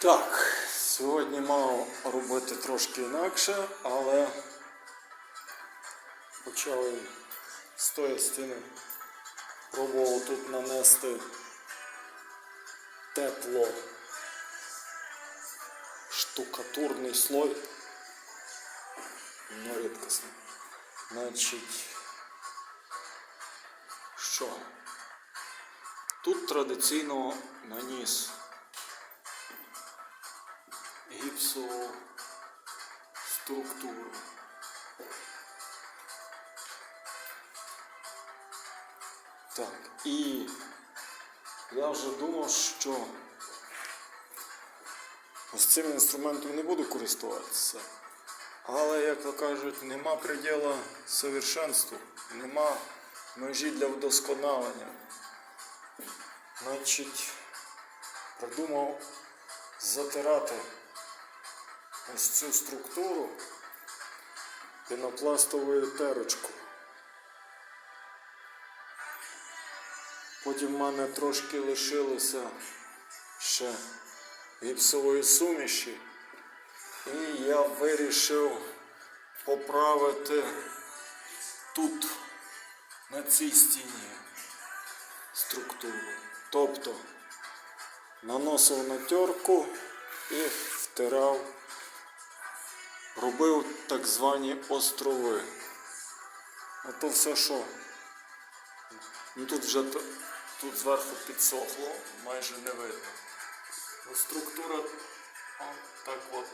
Так, сьогодні мав робити трошки інакше, але почали з тої стіни. Пробував тут нанести тепло штукатурний слой. Ну, рідкісний. Значить, що? Тут традиційно наніс гіпсову структуру. Так, і я вже думав, що ось цим інструментом не буду користуватися. Але, як то кажуть, нема приділа совершенству, нема межі для вдосконалення. Значить, придумав затирати ось цю структуру пінопластовою терочкою. Потім в мене трошки лишилося ще гіпсової суміші. І я вирішив поправити тут, на цій стіні, структуру. Тобто наносив на терку і втирав, робив так звані острови. А то все що? Ну тут вже тут зверху підсохло, майже не видно. Ну, Структура о, так от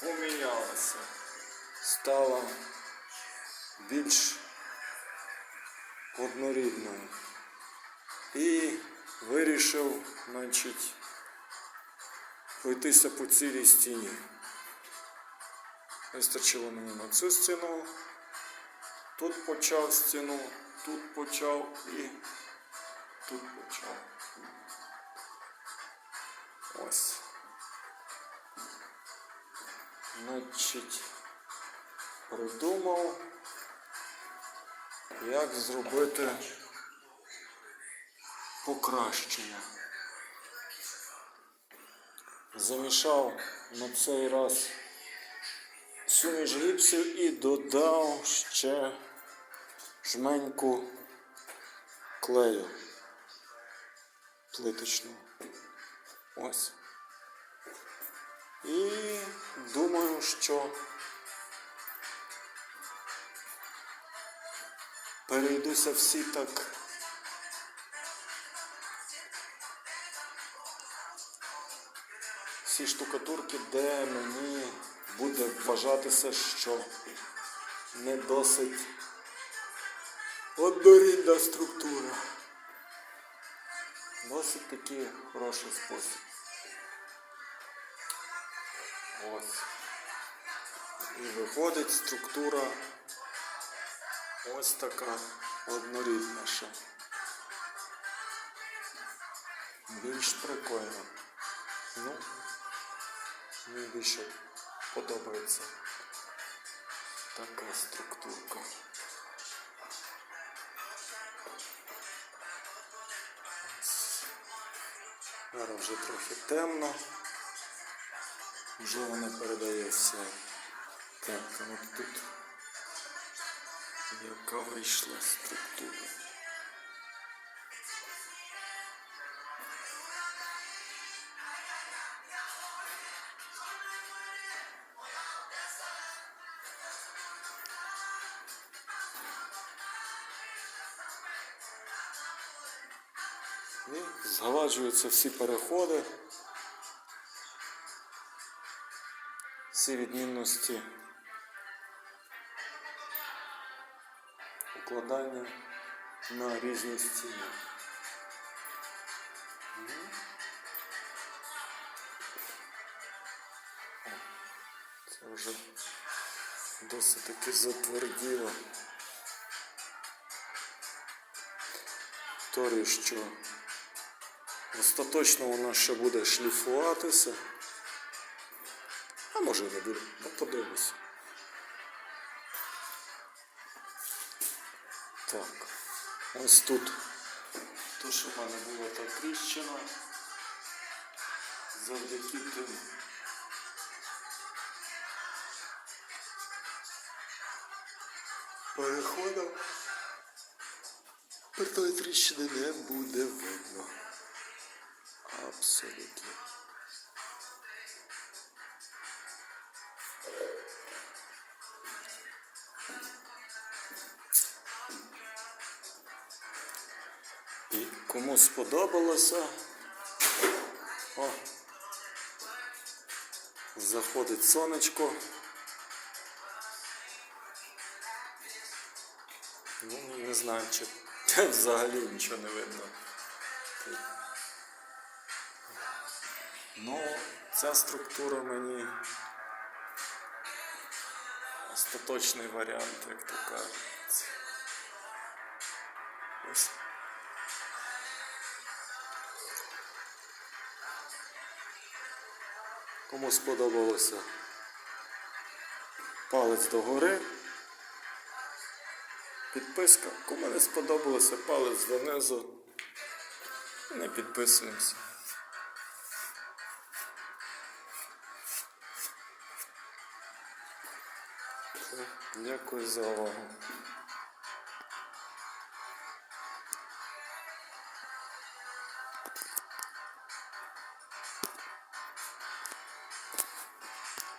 помінялася, стала більш однорідною. І вирішив, значить, пройтися по цілій стіні. Вистачило мені на цю стіну, тут почав стіну, тут почав і тут почав. Ось. Значить, придумав, як зробити покращення. Замішав на цей раз суміш гіпсів і додав ще жменьку клею плиточного. Ось. І думаю, що перейдуся всі так. Всі штукатурки, де мені буде вважатися, що не досить однорідна структура. Досить такий хороший спосіб. Ось. І виходить структура ось така однорідна ще. Більш прикольно. Ну, мені більше подобається така структурка. Зараз вже трохи темно. Можливо, не передає все. Так, от тут яка вийшла структура. І згладжуються всі переходи. всі відмінності укладання на різні стіни. Це вже досить таки затверділо. Торі, що остаточно вона ще буде шліфуватися. А може і не буде, ну подивимось. Так, ось тут. То, що в мене було так тріщина. завдяки тим. Переходом пертої тріщини не буде видно. Абсолютно. І кому сподобалося, о, заходить сонечко. Ну, не знаю, чи взагалі нічого не видно. Ну, ця структура мені остаточний варіант, як то кажуть. Ось. Кому сподобалося палець догори. Підписка. Кому не сподобалося палець донизу. Не підписуємося. Дякую за увагу.